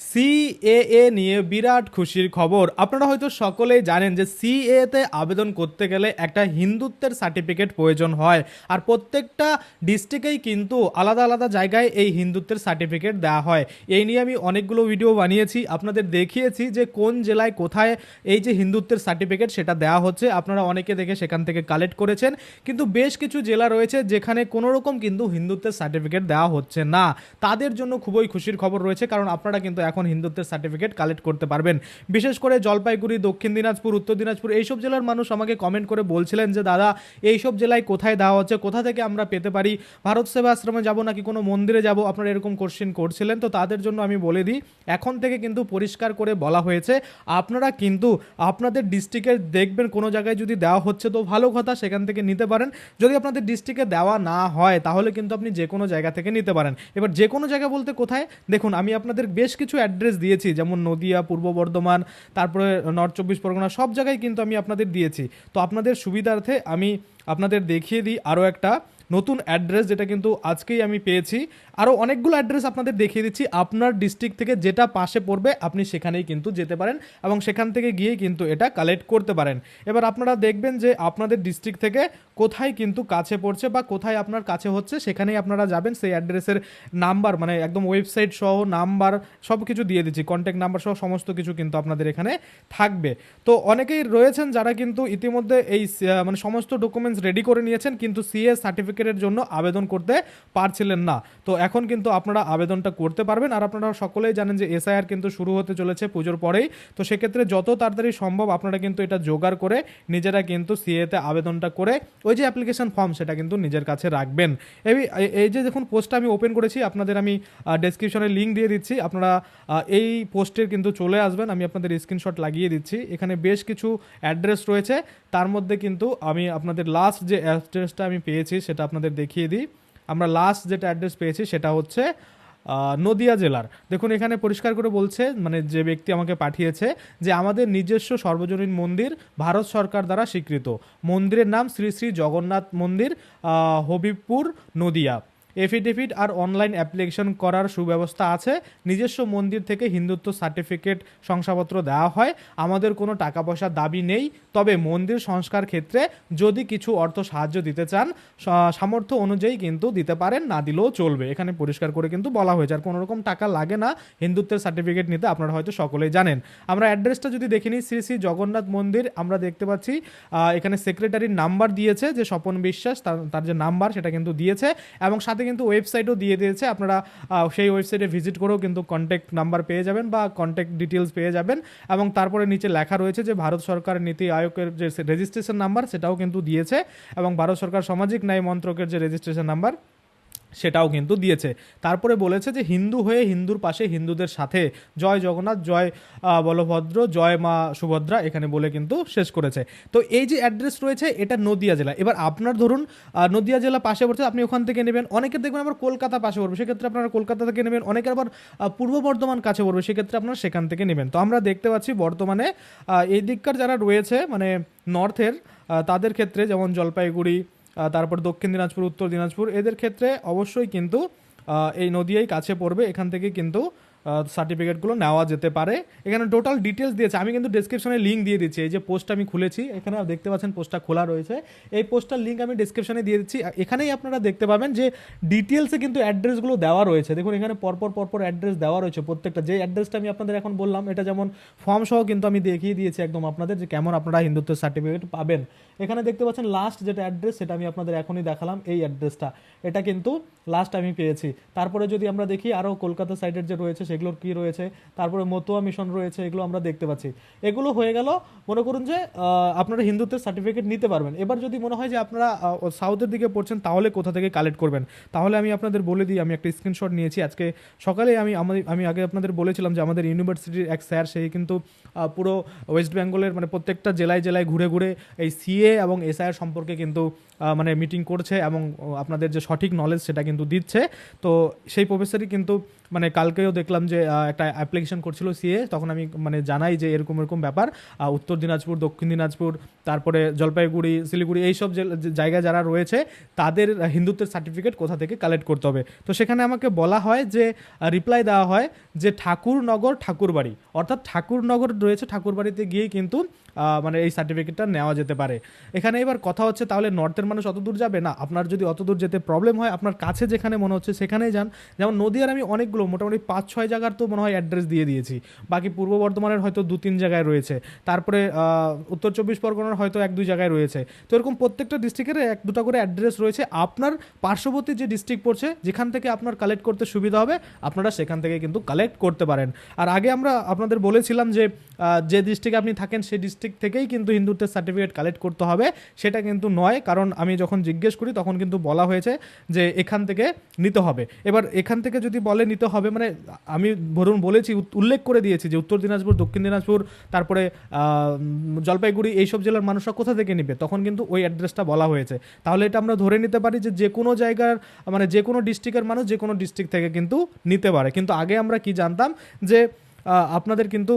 CAA নিয়ে বিরাট খুশির খবর। আপনারা হয়তো সকলেই জানেন যে সিএ তে আবেদন করতে গেলে একটা হিন্দুত্বের সার্টিফিকেট প্রয়োজন হয়। আর প্রত্যেকটা ডিস্ট্রিক্টেই কিন্তু আলাদা আলাদা জায়গায় এই হিন্দুত্বের সার্টিফিকেট দেওয়া হয়। এই নিয়ে আমি অনেকগুলো ভিডিও বানিয়েছি। আপনাদের দেখিয়েছি যে কোন জেলায় কোথায় এই যে হিন্দুত্বের সার্টিফিকেট সেটা দেওয়া হচ্ছে। আপনারা অনেকে দেখে সেখান থেকে কালেক্ট করেছেন। কিন্তু বেশ কিছু জেলা রয়েছে যেখানে কোনো রকম কিন্তু হিন্দুত্বের সার্টিফিকেট দেওয়া হচ্ছে না। তাদের জন্য খুবই খুশির খবর রয়েছে। কারণ আপনারা কিন্তু এখন হিন্দুত্বের সার্টিফিকেট কালেক্ট করতে পারবেন। বিশেষ করে জলপাইগুড়ি, দক্ষিণ দিনাজপুর, উত্তর দিনাজপুর এইসব জেলার মানুষ আমাকে কমেন্ট করে বলছিলেন যে, দাদা, এইসব জেলায় কোথায় দেওয়া হচ্ছে? কোথা থেকে আমরা পেতে পারি? ভারত সেবা আশ্রমে যাব নাকি কোনো মন্দিরে যাব? আপনারা এরকম কোশ্চেন করছিলেন। তো তাদের জন্য আমি বলে দিই, এখন থেকে কিন্তু পরিষ্কার করে বলা হয়েছে, আপনারা কিন্তু আপনাদের ডিস্ট্রিক্টের দেখবেন কোনো জায়গায় যদি দেওয়া হচ্ছে তো ভালো কথা, সেখান থেকে নিতে পারেন। যদি আপনাদের ডিস্ট্রিক্টে দেওয়া না হয়, তাহলে কিন্তু আপনি যে কোনো জায়গা থেকে নিতে পারেন। এবার যে কোনো জায়গা বলতে কোথায়? দেখুন, আমি আপনাদের বেশ কিছু অ্যাড্রেস দিয়েছি, যেমন নদিয়া, পূর্ব বর্ধমান, তারপরে নর্থ চব্বিশ পরগনা, সব জায়গায় কিন্তু আমি আপনাদের দিয়েছি। তো আপনাদের সুবিধার্থে আমি আপনাদের দেখিয়ে দিই আরও একটা নতুন অ্যাড্রেস যেটা কিন্তু আজকেই আমি পেয়েছি। আরও অনেকগুলো অ্যাড্রেস আপনাদের দেখিয়ে দিচ্ছি। আপনার ডিস্ট্রিক্ট থেকে যেটা পাশে পড়বে, আপনি সেখানেই কিন্তু যেতে পারেন এবং সেখান থেকে গিয়ে কিন্তু এটা কালেক্ট করতে পারেন। এবার আপনারা দেখবেন যে আপনাদের ডিস্ট্রিক্ট থেকে কোথায় কিন্তু কাছে পড়ছে বা কোথায় আপনার কাছে হচ্ছে, সেখানেই আপনারা যাবেন। সেই অ্যাড্রেসের নাম্বার মানে একদম ওয়েবসাইট সহ নাম্বার সব কিছু দিয়ে দিচ্ছি। কন্ট্যাক্ট নাম্বার সহ সমস্ত কিছু কিন্তু আপনাদের এখানে থাকবে। তো অনেকেই রয়েছেন যারা কিন্তু ইতিমধ্যে এই মানে সমস্ত ডকুমেন্টস রেডি করে নিয়েছেন, কিন্তু সিএ সার্টিফিকেটের জন্য আবেদন করতে পারছিলেন না। তো এখন কিন্তু আপনারা আবেদনটা করতে পারবেন আর আপনারা সকলেই জানেন যে এসআইআর কিন্তু শুরু হতে চলেছে পুজোর পরেই। তো সেক্ষেত্রে যত তাড়াতাড়ি সম্ভব আপনারা কিন্তু এটা জোগাড় করে নিজেরা কিন্তু সিএতে আবেদনটা করে ওই যে অ্যাপ্লিকেশন ফর্ম সেটা কিন্তু নিজের কাছে রাখবেন। এই এই যে দেখুন পোস্টটা আমি ওপেন করেছি, আপনাদের আমি ডেসক্রিপশনে লিঙ্ক দিয়ে দিচ্ছি। আপনারা এই পোস্টের কিন্তু চলে আসবেন। আমি আপনাদের স্ক্রিনশট লাগিয়ে দিচ্ছি। এখানে বেশ কিছু অ্যাড্রেস রয়েছে। তার মধ্যে কিন্তু আমি আপনাদের লাস্ট যে অ্যাড্রেসটা আমি পেয়েছি সেটা আপনাদের দেখিয়ে দিই। আমরা লাস্ট যেটা অ্যাড্রেস পেয়েছি সেটা হচ্ছে নদিয়া জেলার। দেখুন, এখানে পরিষ্কার করে বলছে মানে যে ব্যক্তি আমাকে পাঠিয়েছে, যে আমাদের নিজস্ব সর্বজনীন মন্দির ভারত সরকার দ্বারা স্বীকৃত। মন্দিরের নাম শ্রী শ্রী জগন্নাথ মন্দির হবিবপুর, নদিয়া। এফিডেভিট আর অনলাইন অ্যাপ্লিকেশন করার সুব্যবস্থা আছে। নিজস্ব মন্দির থেকে হিন্দুত্ব সার্টিফিকেট শংসাপত্র দেওয়া হয়। আমাদের কোনো টাকা পয়সার দাবি নেই। তবে মন্দির সংস্কার ক্ষেত্রে যদি কিছু অর্থ সাহায্য দিতে চান সামর্থ্য অনুযায়ী কিন্তু দিতে পারেন, না দিলেও চলবে। এখানে পরিষ্কার করে কিন্তু বলা হয়েছে। আর কোনো রকম টাকা লাগে না। হিন্দুত্বের সার্টিফিকেট নিতে আপনারা হয়তো সকলেই জানেন। আমরা অ্যাড্রেসটা যদি দেখে নিই, শ্রী শ্রী জগন্নাথ মন্দির, আমরা দেখতে পাচ্ছি এখানে সেক্রেটারির নাম্বার দিয়েছে যে স্বপন বিশ্বাস, তার তার যে নাম্বার সেটা কিন্তু দিয়েছে। এবং সাথে কিন্তু ওয়েবসাইটও দিয়ে দিয়েছে। আপনারা সেই ওয়েবসাইটে ভিজিট করেও কিন্তু কন্ট্যাক্ট নাম্বার পেয়ে যাবেন বা কন্ট্যাক্ট ডিটেলস পেয়ে যাবেন এবং তারপরে নিচে লেখা রয়েছে যে ভারত সরকার নীতি আয়োগের যে রেজিস্ট্রেশন নাম্বার সেটাও কিন্তু দিয়েছে এবং ভারত সরকার সামাজিক ন্যায় মন্ত্রকের যে রেজিস্ট্রেশন নাম্বার সেটাও কিন্তু দিয়েছে। তারপরে বলেছে যে, হিন্দু হয়ে হিন্দুর পাশে হিন্দুদের সাথে। জয় জগন্নাথ, জয় বলভদ্র, জয় মা সুভদ্রা এখানে বলে কিন্তু শেষ করেছে। তো এই যে অ্যাড্রেস রয়েছে, এটা নদিয়া জেলা। এবার আপনার ধরুন নদিয়া জেলা পাশে পড়ছে, আপনি ওখান থেকে নেবেন। অনেকের দেখবেন আবার কলকাতা পাশে পড়বে। সেক্ষেত্রে আপনারা কলকাতা থেকে নেবেন। অনেকের আবার পূর্ব বর্ধমান কাছে পড়বে। সেক্ষেত্রে আপনারা সেখান থেকে নেবেন। তো আমরা দেখতে পাচ্ছি বর্তমানে এই দিককার যারা রয়েছে মানে নর্থের তাদের ক্ষেত্রে যেমন জলপাইগুড়ি তারপর দক্ষিণ দিনাজপুর, উত্তর দিনাজপুর, এদের ক্ষেত্রে অবশ্যই কিন্তু এই নদিয়াই কাছে পড়বে। এখান থেকে কিন্তু সার্টিফিকেটগুলো নেওয়া যেতে পারে। এখানে টোটাল ডিটেলস দিয়েছে। আমি কিন্তু ডিসক্রিপশনে লিঙ্ক দিয়ে দিচ্ছি। এই যে পোস্ট আমি খুলেছি, এখানে দেখতে পাচ্ছেন পোস্টটা খোলা রয়েছে। এই পোস্টটার লিঙ্ক আমি ডিসক্রিপশনে দিয়ে দিচ্ছি। এখানেই আপনারা দেখতে পাবেন যে ডিটেলসে কিন্তু অ্যাড্রেসগুলো দেওয়া রয়েছে। দেখুন, এখানে পরপর পরপর অ্যাড্রেস দেওয়া রয়েছে প্রত্যেকটা। যে অ্যাড্রেসটা আমি আপনাদের এখন বললাম, এটা যেমন ফর্ম সহ কিন্তু আমি দেখিয়ে দিয়েছি একদম আপনাদের যে কেমন আপনারা হিন্দুত্বের সার্টিফিকেট পাবেন। এখানে দেখতে পাচ্ছেন লাস্ট যেটা অ্যাড্রেস সেটা আমি আপনাদের এখনই দেখালাম এই অ্যাড্রেসটা এটা কিন্তু লাস্ট আমি পেয়েছি। তারপরে যদি আমরা দেখি আরও কলকাতা সাইডের যে রয়েছে সেগুলোর কি রয়েছে? তারপরে মতুয়া মিশন রয়েছে, এগুলো আমরা দেখতে পাচ্ছি। এগুলো হয়ে গেল, মনে করুন যে আপনারা হিন্দুত্বের সার্টিফিকেট নিতে পারবেন। এবার যদি মনে হয় যে আপনারা সাউথের দিকে পড়ছেন, তাহলে কোথা থেকে কালেক্ট করবেন? তাহলে আমি আপনাদের বলে দিই, আমি একটা স্ক্রিনশট নিয়েছি। আজকে সকালে আমি আমি আগে আপনাদের বলেছিলাম যে আমাদের ইউনিভার্সিটির এক স্যার সেই কিন্তু পুরো ওয়েস্ট বেঙ্গলের মানে প্রত্যেকটা জেলায় জেলায় ঘুরে ঘুরে এই সিএ এবং এসআইআর সম্পর্কে কিন্তু মানে মিটিং করছে এবং আপনাদের যে সঠিক নলেজ সেটা কিন্তু দিচ্ছে। তো সেই প্রফেসরই কিন্তু মানে কালকেও দেখলাম যে একটা অ্যাপ্লিকেশন করছিল সিএ তখন আমি মানে জানাই যে এরকম এরকম ব্যাপার। উত্তর দিনাজপুর, দক্ষিণ দিনাজপুর, তারপরে জলপাইগুড়ি, শিলিগুড়ি, এইসব জায়গায় যারা রয়েছে, তাদের হিন্দুত্বের সার্টিফিকেট কোথা থেকে কালেক্ট করতে হবে? তো সেখানে আমাকে বলা হয় যে রিপ্লাই দেওয়া হয় যে ঠাকুরনগর ঠাকুরবাড়ি। অর্থাৎ ঠাকুরনগর রয়েছে ঠাকুরবাড়িতে গিয়েই কিন্তু মানে এই সার্টিফিকেটটা নেওয়া যেতে পারে। এখানে এবার কথা হচ্ছে তাহলে নর্থের মানুষ অত দূর যাবে? না, আপনার যদি অত দূর যেতে প্রবলেম হয়, আপনার কাছে যেখানে মনে হচ্ছে সেখানেই যান। যেমন নদীয়ার আমি অনেকগুলো, মোটামুটি পাঁচ ছয় জায়গার তো মনে হয় অ্যাড্রেস দিয়ে দিয়েছি। বাকি পূর্ব বর্ধমানের হয়তো দু তিন জায়গায় রয়েছে। তারপরে উত্তর চব্বিশ পরগনার হয়তো এক দুই জায়গায় রয়েছে। তো এরকম প্রত্যেকটা ডিস্ট্রিক্টের এক দুটো করে অ্যাড্রেস রয়েছে। আপনার পার্শ্ববর্তী যে ডিস্ট্রিক্ট পড়ছে, যেখান থেকে আপনার কালেক্ট করতে সুবিধা হবে, আপনারা সেখান থেকে কিন্তু কালেক্ট করতে পারেন। আর আগে আমরা আপনাদের বলেছিলাম যে যে ডিস্ট্রিক্টে আপনি থাকেন, সেই ডিস্ট্রিক্ট থেকেই কিন্তু হিন্দুত্বের সার্টিফিকেট কালেক্ট করতে হবে। সেটা কিন্তু নয়, কারণ আমি যখন জিজ্ঞেস করি, তখন কিন্তু বলা হয়েছে যে এখান থেকে নিতে হবে। এবার এখান থেকে যদি বলে নিতে হবে মানে আমি ধরুন বলেছি উল্লেখ করে দিয়েছি যে উত্তর দিনাজপুর, দক্ষিণ দিনাজপুর, তারপরে জলপাইগুড়ি এইসব জেলার মানুষরা কোথা থেকে নেবে? তখন কিন্তু ওই অ্যাড্রেসটা বলা হয়েছে। তাহলে এটা আমরা ধরে নিতে পারি যে যে কোনো জায়গার মানে যে কোনো ডিস্ট্রিক্টের মানুষ যে কোনো ডিস্ট্রিক্ট থেকে কিন্তু নিতে পারে। কিন্তু আগে আমরা কি জানতাম যে আপনাদের কিন্তু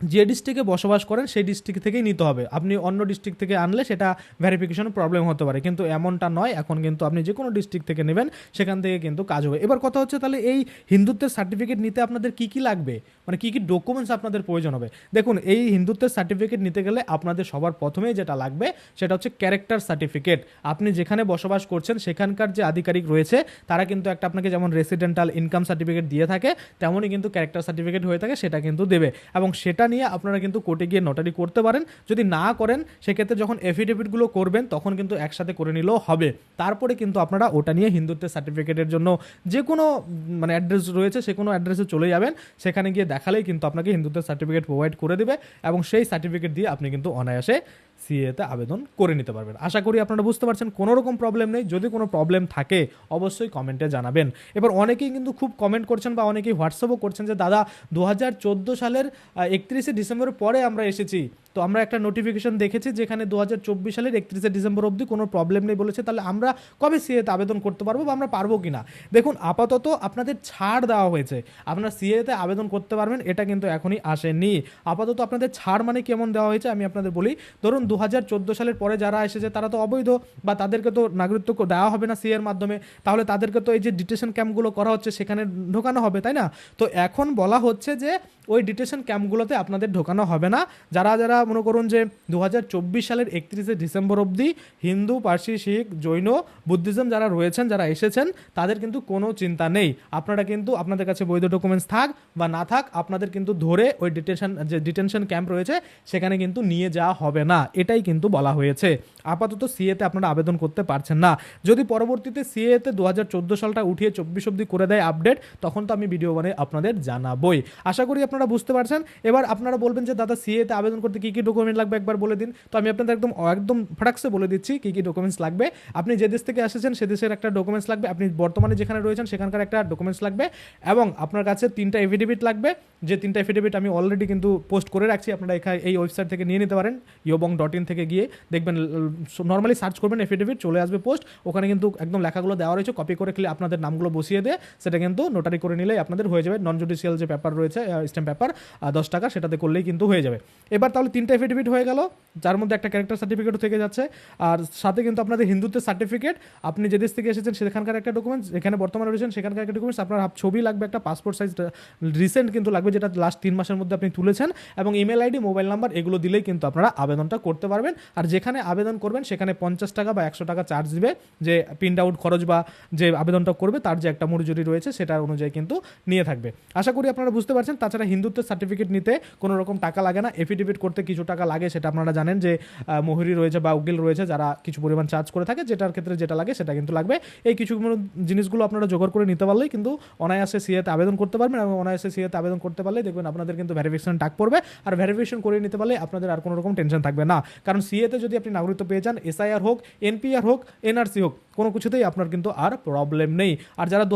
যে ডিস্ট্রিক্টে বসবাস করেন, সেই ডিস্ট্রিক্ট থেকেই নিতে হবে। আপনি অন্য ডিস্ট্রিক্ট থেকে আনলে সেটা ভেরিফিকেশন প্রবলেম হতে পারে। কিন্তু এমনটা নয়, এখন কিন্তু আপনি যে কোনো ডিস্ট্রিক্ট থেকে নেবেন, সেখান থেকে কিন্তু কাজ হবে। এবার কথা হচ্ছে তাহলে এই হিন্দুত্বের সার্টিফিকেট নিতে আপনাদের কি কি লাগবে? মানে কি কি ডকুমেন্টস আপনাদের প্রয়োজন হবে? দেখুন, এই হিন্দুত্বের সার্টিফিকেট নিতে গেলে আপনাদের সবার প্রথমেই যেটা লাগবে, সেটা হচ্ছে ক্যারেক্টার সার্টিফিকেট আপনি যেখানে বসবাস করছেন, সেখানকার যে আধিকারিক রয়েছে, তারা কিন্তু একটা আপনাকে যেমন রেসিডেন্টাল ইনকাম সার্টিফিকেট দিয়ে থাকে, তেমনই কিন্তু ক্যারেক্টার সার্টিফিকেট হয়ে থাকে, সেটা কিন্তু দেবে। এবং সেটা নিয়ে আপনারা কিন্তু কোর্টে গিয়ে নোটারি করতে পারেন। যদি না করেন, সেক্ষেত্রে যখন এফিডেভিটগুলো করবেন, তখন কিন্তু একসাথে করে নিলেও হবে। তারপরে কিন্তু আপনারা ওটা নিয়ে হিন্দুত্বের সার্টিফিকেটের জন্য যে কোনো মানে অ্যাড্রেস রয়েছে, সে কোনো অ্যাড্রেসে চলে যাবেন। সেখানে গিয়ে দেখালেই কিন্তু আপনাকে হিন্দুত্বের সার্টিফিকেট প্রোভাইড করে দেবে এবং সেই সার্টিফিকেট দিয়ে আপনি কিন্তু অনায়াসে সিএতে আবেদন করে নিতে পারবেন। আশা করি আপনারা বুঝতে পারছেন কোনো রকম প্রবলেম নেই। যদি কোনো প্রবলেম থাকে, অবশ্যই কমেন্টে জানাবেন। এবার অনেকেই কিন্তু খুব কমেন্ট করছেন বা অনেকেই হোয়াটসঅ্যাপও করছেন যে, দাদা দু হাজার চোদ্দ সালের একত্রিশে ডিসেম্বর পরে আমরা এসেছি। তো আমরা একটা নোটিফিকেশন দেখেছি যেখানে দু হাজার চব্বিশ সালের একত্রিশে ডিসেম্বর অবধি কোনো প্রবলেম নেই বলেছে। তাহলে আমরা কবে সিএতে আবেদন করতে পারব বা আমরা পারব কি না দেখুন, আপাতত আপনাদের ছাড় দেওয়া হয়েছে। আপনারা সিএতে আবেদন করতে পারবেন, এটা কিন্তু এখনই আসেনি। আপাতত আপনাদের ছাড় মানে কেমন দেওয়া হয়েছে, আমি আপনাদের বলি। ধরুন দু হাজার চোদ্দ সালের পরে যারা এসেছে, তারা তো অবৈধ বা তাদেরকে তো নাগরিকত্ব দেওয়া হবে না সিএর মাধ্যমে। তাহলে তাদেরকে তো এই যে ডিটেশন ক্যাম্পগুলো করা হচ্ছে, সেখানে ঢোকানো হবে, তাই না? তো এখন বলা হচ্ছে যে ওই ডিটেশন ক্যাম্পগুলোতে আপনাদের ঢোকানো হবে না। যারা যারা মনে করুন যে দু হাজার চব্বিশ সালের একত্রিশে ডিসেম্বর অবধি হিন্দু, পার্সি, শিখ, জৈন, বুদ্ধিজম যারা রয়েছেন, যারা এসেছেন, তাদের কিন্তু কোনো চিন্তা নেই। আপনারা কিন্তু আপনাদের কাছে বৈধ ডকুমেন্টস থাক বা না থাক, আপনাদের কিন্তু ধরে ওই ডিটেনশন, যে ডিটেনশন ক্যাম্প রয়েছে, সেখানে কিন্তু নিয়ে যাওয়া হবে না। এটাই কিন্তু বলা হয়েছে। আপাতত সিএতে আপনারা আবেদন করতে পারছেন না। যদি পরবর্তীতে সিএতে দু হাজার চোদ্দ সালটা উঠিয়ে চব্বিশ অবধি করে দেয় আপডেট, তখন তো আমি ভিডিও বানিয়ে আপনাদের জানাবই। আশা করি আপনারা বুঝতে পারছেন। এবার আপনারা বলবেন যে, দাদা, সিএতে আবেদন করতে কী কী ডকুমেন্ট লাগবে একবার বলে দিন? তো আমি আপনাদের একদম একদম ফটাকসে বলে দিচ্ছি কী কী ডকুমেন্টস লাগবে। আপনি যে দেশ থেকে এসেছেন, সে দেশের একটা ডকুমেন্টস লাগবে। আপনি বর্তমানে যেখানে রয়েছেন, সেখানকার একটা ডকুমেন্টস লাগবে। এবং আপনার কাছে তিনটা এফিডেভিট লাগবে। যে তিনটা এফিডেভিট আমি অলরেডি কিন্তু পোস্ট করে রাখছি। আপনারা এখানে এই ওয়েবসাইট থেকে নিয়ে নিতে পারেন। ইয়োবং ডট ইন থেকে গিয়ে দেখবেন নর্মালি সার্চ করবেন এফিডেভিট চলে আসবে পোস্ট ওখানে কিন্তু একদম লেখাগুলো দেওয়া রয়েছে কপি করে খেলে আপনাদের নামগুলো বসিয়ে দিয়ে সেটা কিন্তু নোটারি করে নিলেই আপনাদের হয়ে যাবে। নন জুডিশিয়াল যে পেপার রয়েছে স্ট্যাম্প পেপার দশ টাকা, সেটাতে করলেই কিন্তু হয়ে যাবে। এবার তাহলে তিনটা এফিডেভিট হয়ে গেল, যার মধ্যে একটা ক্যারেক্টার সার্টিফিকেটও থেকে যাচ্ছে, আর সাথে কিন্তু আপনাদের হিন্দুত্বের সার্টিফিকেট আপনি যে দেশ থেকে এসেছেন সেখানকার একটা ডকুমেন্টস এখানে বর্তমানে রয়েছেন, সেখানকার একটা ডকুমেন্টস আপনার ছবি লাগবে, একটা পাসপোর্ট সাইজ রিসেন্ট কিন্তু লাগবে, যেটা লাস্ট তিন মাসের মধ্যে আপনি তুলেছেন, এবং ইমেল আইডি মোবাইল নাম্বার এগুলো দিলেই কিন্তু আপনারা আবেদনটা করতে পারবেন। আর যেখানে আবেদন করবেন, সেখানে পঞ্চাশ টাকা বা একশো টাকা চার্জ দিবে। যে প্রিন্ট আউট খরচ বা যে আবেদনটা করবে, তার যে একটা মজুরি রয়েছে সেটার অনুযায়ী কিন্তু নিয়ে থাকবে। আশা করি আপনারা বুঝতে পারছেন। তাছাড়া হিন্দুত্বের সার্টিফিকেট নিতে কোনো রকম টাকা লাগে না। এফিডেভিট করতে কিছু টাকা লাগে, সেটা আপনারা জানেন যে মোহরি রয়েছে বা উকিল রয়েছে, যারা কিছু পরিমাণ চার্জ করে থাকে, যেটার ক্ষেত্রে যেটা লাগে, সেটা কিন্তু লাগবে। এই কিছু জিনিসগুলো আপনারা জোগাড় করে নিতে পারলেই কিন্তু অনায়াসে সিএতে আবেদন করতে পারবেন এবং অনায়াসে সিএতে আবেদন করতে পারলে দেখবেন আপনাদের কিন্তু ভেরিফিকেশন ডাক পড়বে। আর ভেরিফিকেশন করে নিতে পারলে আপনাদের আর কোনো রকম টেনশন থাকবে না। কারণ সিএতে যদি আপনি নাগরিকত্ব পেয়ে যান, এসআইআর হোক, এনপিআর হোক, এনআরসি হোক, কোনো কিছুতেই আপনার কিন্তু আর প্রবলেম নেই। আর যারা দু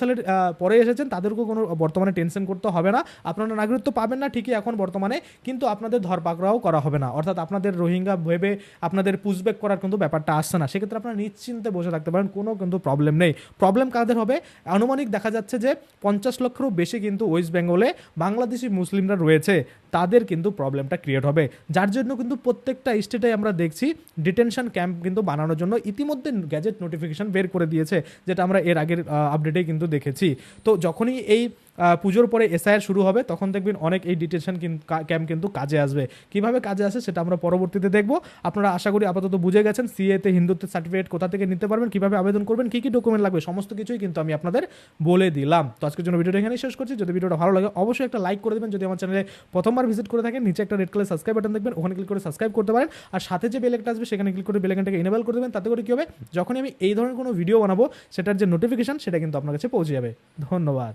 সালের পরে এসেছেন, তাদেরকেও কোনো বর্তমানে টেনশন করতে হবে না। আপনারা নাগরিকত্ব পাবেন না ঠিকই এখন বর্তমানে, কিন্তু আপনাদের ধরপাকড়াও করা হবে না। অর্থাৎ আপনাদের রোহিঙ্গা ভেবে আপনাদের পুষব্যাক করার কিন্তু ব্যাপারটা আসছে না। সেক্ষেত্রে আপনারা নিশ্চিন্তে বসে থাকতে পারেন, কোনো কিন্তু প্রবলেম নেই। প্রবলেম কাদের হবে? আনুমানিক দেখা যাচ্ছে যে পঞ্চাশ লক্ষেরও বেশি কিন্তু ওয়েস্ট বেঙ্গলে বাংলাদেশি মুসলিমরা রয়েছে। তাদের কিন্তু প্রবলেমটা ক্রিয়েট হবে। যার জন্য কিন্তু প্রত্যেকটা স্টেটে আমরা দেখছি ডিটেনশন ক্যাম্প কিন্তু বানানোর জন্য ইতিমধ্যে গ্যাজেট নোটিফিকেশন বের করে দিয়েছে, যেটা আমরা এর আগের আপডেটেই কিন্তু দেখেছি। তো যখনই এই পুজোর পরে এসআইআর শুরু হবে, তখন দেখবেন অনেক এই ডিটেনশন ক্যাম্প কিন্তু কাজে আসবে। কীভাবে কাজে আসে সেটা আমরা পরবর্তীতে দেখব। আপনারা আশা করি আপাতত বুঝে গেছেন সিএতে হিন্দুত্বের সার্টিফিকেট কোথা থেকে নিতে পারবেন, কীভাবে আবেদন করবেন, কী কী ডকুমেন্ট লাগবে, সমস্ত কিছুই কিন্তু আমি আপনাদের বলে দিলাম। তো আজকের জন্য ভিডিওটা এখানেই শেষ করছি। যদি ভিডিওটা ভালো লাগে, অবশ্যই একটা লাইক করে দেবেন। যদি আমার চ্যানেলে প্রথমবার ভিজিট করে থাকেন, নিচে একটা রেড কালার সাবস্ক্রাইব বাটন দেখবেন, ওখানে ক্লিক করে সাবস্ক্রাইব করতে পারেন। আর সাথে যে বেলেকটা আসবে, সেখানে ক্লিক করে বেলেকনটাকে এনেবল করে দেবেন। তাতে করে কী হবে, যখনই আমি এই ধরনের কোনো ভিডিও বানাবো, সেটার যে নোটিফিকেশন সেটা কিন্তু আপনার কাছে পৌঁছে যাবে। ধন্যবাদ।